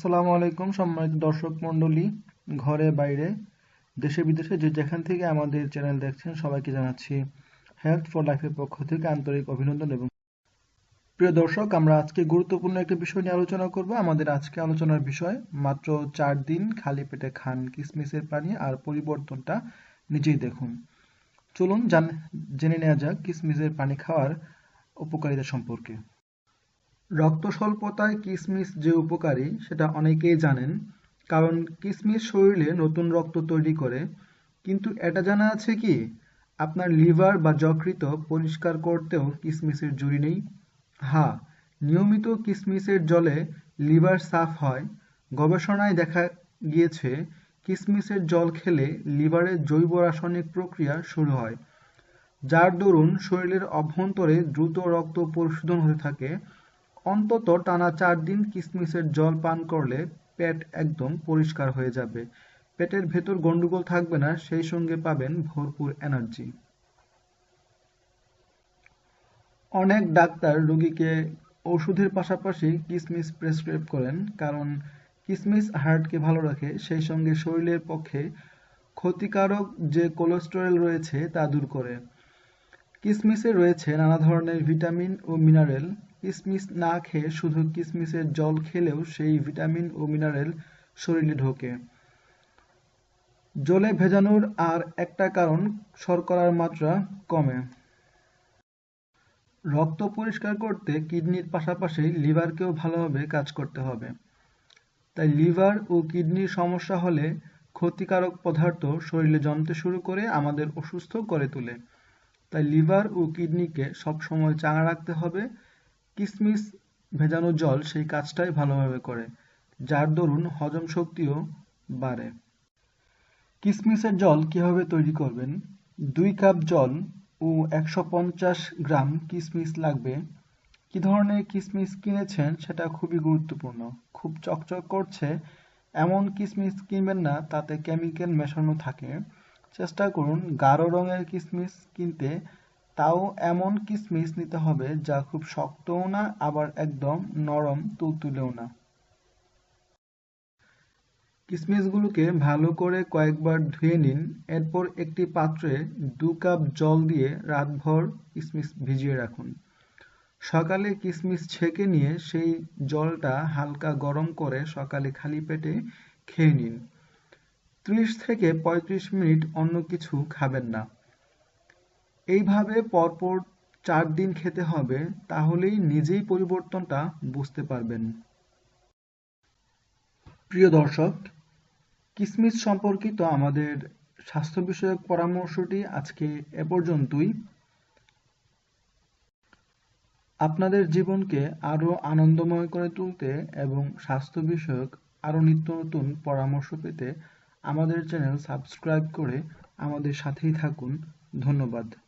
আসসালামু আলাইকুম, সম্মানিত দর্শক মণ্ডলী, ঘরে বাইরে, দেশে বিদেশে যে যেখান থেকে আমাদের চ্যানেল দেখছেন সবাইকে জানাচ্ছি হেলথ ফর লাইফের পক্ষ থেকে আন্তরিক অভিনন্দন এবং প্রিয় দর্শক, আমরা আজকে গুরুত্বপূর্ণ একটা বিষয় নিয়ে আলোচনা করব। আমাদের আজকে আলোচনার বিষয়, মাত্র চার দিন খালি পেটে খান কিসমিসের পানি আর পরিবর্তনটা নিজেই দেখুন। চলুন জেনে নেওয়া যাক কিসমিসের পানি খাওয়ার উপকারিতা সম্পর্কে। রক্ত স্বল্পতায় কিসমিস যে উপকারী সেটা অনেকেই জানেন, কারণ কিসমিস শরীরে নতুন রক্ত তৈরি করে। কিন্তু এটা জানা আছে কি? আপনার লিভার বা যকৃত পরিষ্কার করতেও কিসমিসের জুড়ি নেই। হ্যাঁ নিয়মিত কিসমিসের জলে লিভার সাফ হয়। গবেষণায় দেখা গিয়েছে, কিসমিসের জল খেলে লিভারের জৈব রাসায়নিক প্রক্রিয়া শুরু হয়, যার দরুন শরীরের অভ্যন্তরে দ্রুত রক্ত পরিশোধন হতে থাকে অন্তত টানা চার দিন কিসমিসের জল পান করলে পেট একদম পরিষ্কার হয়ে যাবে। পেটের ভেতর গন্ডগোল থাকবে না, সেই সঙ্গে পাবেন ভরপুর এনার্জি। অনেক ডাক্তার রোগীকে ওষুধের পাশাপাশি কিসমিস প্রেসক্রাইব করেন, কারণ কিসমিস হার্টকে ভালো রাখে, সেই সঙ্গে শরীরের পক্ষে ক্ষতিকারক যে কোলেস্টেরল রয়েছে তা দূর করে। কিসমিসে রয়েছে নানা ধরনের ভিটামিন ও মিনারেল কিসমিস না খেয়ে শুধু কিসমিসের জল খেলেও সেই ভিটামিন ও মিনারেল শরীরে ঢোকে। জলে ভেজানোর আর একটা কারণ, শর্করার মাত্রা কমে। রক্ত পরিষ্কার করতে কিডনির পাশাপাশি লিভারকেও ভালোভাবে কাজ করতে হবে। তাই লিভার ও কিডনির সমস্যা হলে ক্ষতিকারক পদার্থ শরীরে জমতে শুরু করে আমাদের অসুস্থ করে তোলে। তাই লিভার ও কিডনিকে সবসময় চাঙা রাখতে হবে কিসমিস ভেজানো জল সেই কাজটাই ভালোভাবে করে, যার দরুন হজম শক্তিও বাড়ে। কিসমিসের জল কীভাবে তৈরি করবেন? দুই কাপ জল ও একশো পঞ্চাশ গ্রাম কিসমিস লাগবে। কি ধরনের কিসমিস কিনেছেন সেটা খুবই গুরুত্বপূর্ণ। খুব চকচক করছে, এমন কিসমিস কিনবেন না, তাতে কেমিক্যাল মেশানো থাকে। চেষ্টা করুন গাঢ় রঙের কিসমিস কিনতে তাও এমন কিসমিস নিতে হবে যা খুব শক্তও না, আবার একদম নরম তুলতুলেও না। কিসমিসগুলোকে ভালো করে কয়েকবার ধুয়ে নিন, এরপর একটি পাত্রে দু কাপ জল দিয়ে রাতভর কিসমিস ভিজিয়ে রাখুন। সকালে কিসমিস ছেঁকে নিয়ে সেই জলটা হালকা গরম করে সকালে খালি পেটে খেয়ে নিন। ত্রিশ থেকে পঁয়ত্রিশ মিনিট অন্য কিছু খাবেন না। এইভাবে পরপর চার দিন খেতে হবে, তাহলেই নিজেই পরিবর্তনটা বুঝতে পারবেন। প্রিয় দর্শক, কিসমিস সম্পর্কিত আমাদের স্বাস্থ্য বিষয়ক পরামর্শটি আজকে এ পর্যন্তই। আপনাদের জীবনকে আরও আনন্দময় করে তুলতে এবং স্বাস্থ্য বিষয়ক আরও নিত্য নতুন পরামর্শ পেতে আমাদের চ্যানেল সাবস্ক্রাইব করে আমাদের সাথেই থাকুন। ধন্যবাদ।